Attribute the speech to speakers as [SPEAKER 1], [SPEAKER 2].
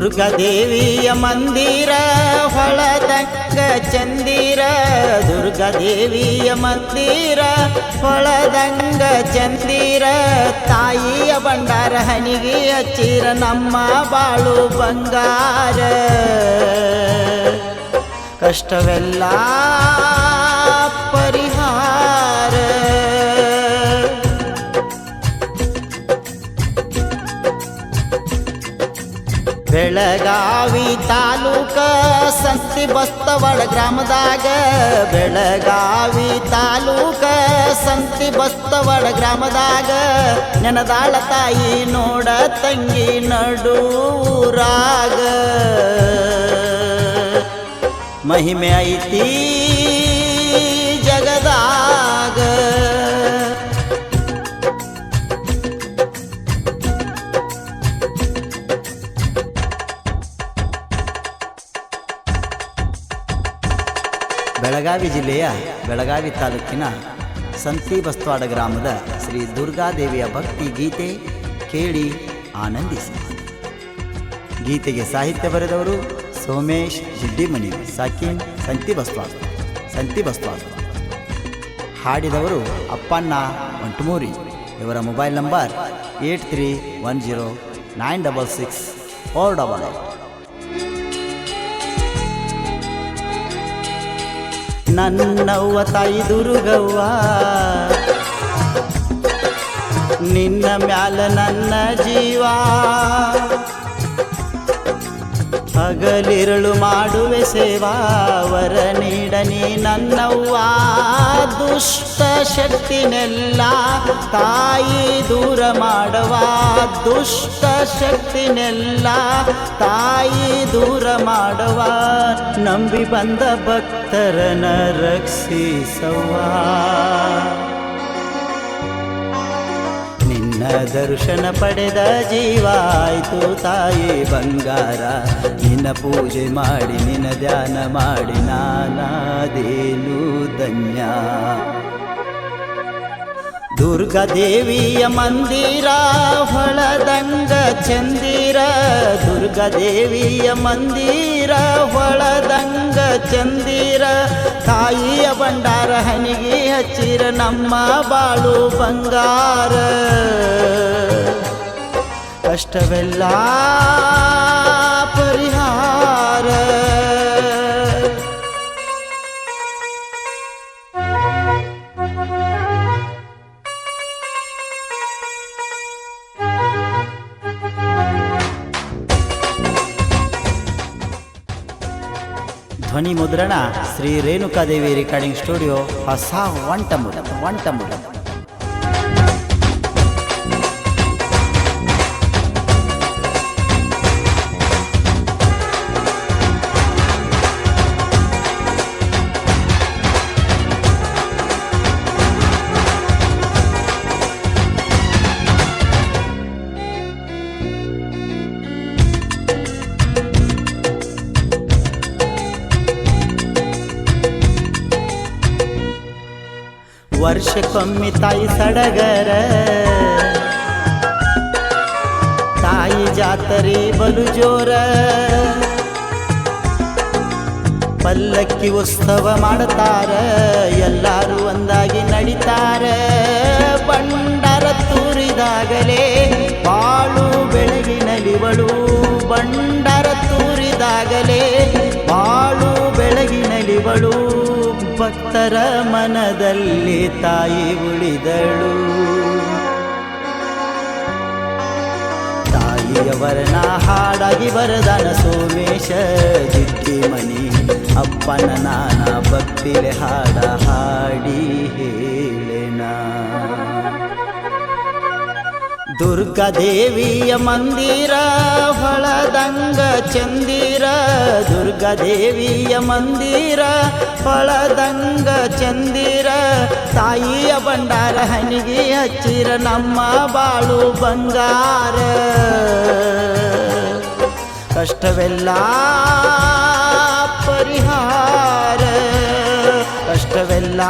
[SPEAKER 1] ದುರ್ಗಾದೇವಿಯ ಮಂದಿರ, ಹೊಳದಂಗ ಚಂದಿರ. ದುರ್ಗಾದೇವಿಯ ಮಂದಿರ, ಹೊಳದಂಗ ಚಂದಿರ. ತಾಯಿಯ ಭಂಡಾರ ಹನಿಗೆ ಹಚ್ಚಿರ ನಮ್ಮ ಬಾಳು ಬಂಗಾರ. ಕಷ್ಟವೆಲ್ಲ ಪರಿಹಾರ. ಬೆಳಗಾವಿ ತಾಲೂಕ ಸಂತಿ ಬಸ್ತವಳ ಗ್ರಾಮದಾಗ, ಬೆಳಗಾವಿ ತಾಲೂಕ ಸಂತಿ ಬಸ್ತವಳ ಗ್ರಾಮದಾಗ, ನೆನದಾಳ ತಾಯಿ ನೋಡ ತಂಗಿ ನಡೂರಾಗ ಮಹಿಮೆ ಐತಿ ಜಗದಾಗ ಬೆಳಗಾವಿ ಜಿಲ್ಲೆಯ ಬೆಳಗಾವಿ ತಾಲೂಕಿನ ಸಂತಿ ಬಸ್ತವಾಡ ಗ್ರಾಮದ ಶ್ರೀ ದುರ್ಗಾದೇವಿಯ ಭಕ್ತಿ ಗೀತೆ ಕೇಳಿ ಆನಂದಿಸಿ. ಗೀತೆಗೆ ಸಾಹಿತ್ಯ ಬರೆದವರು ಸೋಮೇಶ್ ಜಿಡ್ಡಿಮನಿ ಸಾಕಿನ್ ಸಂತಿ ಬಸ್ವಾಡ ಸಂತಿ ಬಸ್ವಾಡ ಹಾಡಿದವರು ಅಪ್ಪಣ್ಣ ಒಂಟಮೂರಿ ಇವರ mobile number eight three one zero nine double six four double eight. ನನ್ನವ್ವ ತಾಯಿ ದುರುಗವ್ವ. ನಿನ್ನ ಮ್ಯಾಲ ನನ್ನ ಜೀವ. ಹಗಲಿರುಳು ಮಾಡುವೆ ಸೇವಾ, ವರ ನೀಡನಿ ನನ್ನವ್ವ. ದುಷ್ಟ ಶಕ್ತಿನೆಲ್ಲ ತಾಯಿ ದೂರ ಮಾಡುವ, ದುಷ್ಟ ಶಕ್ತಿನೆಲ್ಲ ತಾಯಿ ದೂರ ಮಾಡುವ. ನಂಬಿ ಬಂದ ಭಕ್ತರನ ರಕ್ಷಿಸವ್ವ. ನಿನ್ನ ದರ್ಶನ ಪಡೆದ ಜೀವಾಯಿತು ತಾಯಿ ಬಂಗಾರ. ನಿನ್ನ ಪೂಜೆ ಮಾಡಿ, ನಿನ್ನ ಧ್ಯಾನ ಮಾಡಿ ನಾನಾದೇನು ಧನ್ಯ. ದುರ್ಗಾದೇವಿಯ ಮಂದಿರ, ಹೊಳದಂಗ ಚಂದಿರ ದುರ್ಗಾದೇವಿಯ ಮಂದಿರ ಹೊಳದಂಗ ಚಂದಿರ ತಾಯಿಯ ಭಂಡಾರ ಹನಿಗೆ ಹಚ್ಚಿರ ನಮ್ಮ ಬಾಳು ಬಂಗಾರ. ಕಷ್ಟವೆಲ್ಲ ಧ್ವನಿ ಮುದ್ರಣ ಶ್ರೀ ರೇಣುಕಾದೇವಿ ರೆಕಾರ್ಡಿಂಗ್ ಸ್ಟುಡಿಯೋ ಹೊಸ ಒಂಟಮುರ ಒಂಟಮುರ ವರ್ಷಕ್ಕೊಮ್ಮೆ ತಾಯಿ ಸಡಗರ. ತಾಯಿ ಜಾತರೆ ಬಲು ಜೋರ. ಪಲ್ಲಕ್ಕಿ ಉತ್ಸವ ಮಾಡುತ್ತಾರ, ಎಲ್ಲರೂ ಒಂದಾಗಿ ನಡಿತಾರ. ಬಂಡರ ತೂರಿದಾಗಲೇ ಬಾಳು ಬೆಳಗಿನಲಿವಳು ಬಂಡರ ತೂರಿದಾಗಲೇ ಭಕ್ತರ ಮನದಲ್ಲಿ ತಾಯಿ ಉಳಿದಳು. ತಾಯಿಯವರನ ಹಾಡಾಗಿ ಬರದನ ಸೋಮೇಶ ಜಿದ್ದಿ ಮನಿ, ಅಪ್ಪನ ನಾನ, ಭಕ್ತಿಲೆ ಹಾಡ ಹಾಡಿ ಹೇಳೆನ. ದುರ್ಗಾದೇವಿಯ ಮಂದಿರ ಹೊಳದಂಗ ಚಂದಿರ, ದುರ್ಗಾದೇವಿಯ ಮಂದಿರ ಪಳದಂಗ ಚಂದಿರ, ತಾಯಿಯ ಭಂಡಾರ ಹನಿಗೆ ಹಚ್ಚಿರ ನಮ್ಮ ಬಾಳು ಬಂಗಾರ. ಕಷ್ಟವೆಲ್ಲ ಪರಿಹಾರ, ಕಷ್ಟವೆಲ್ಲ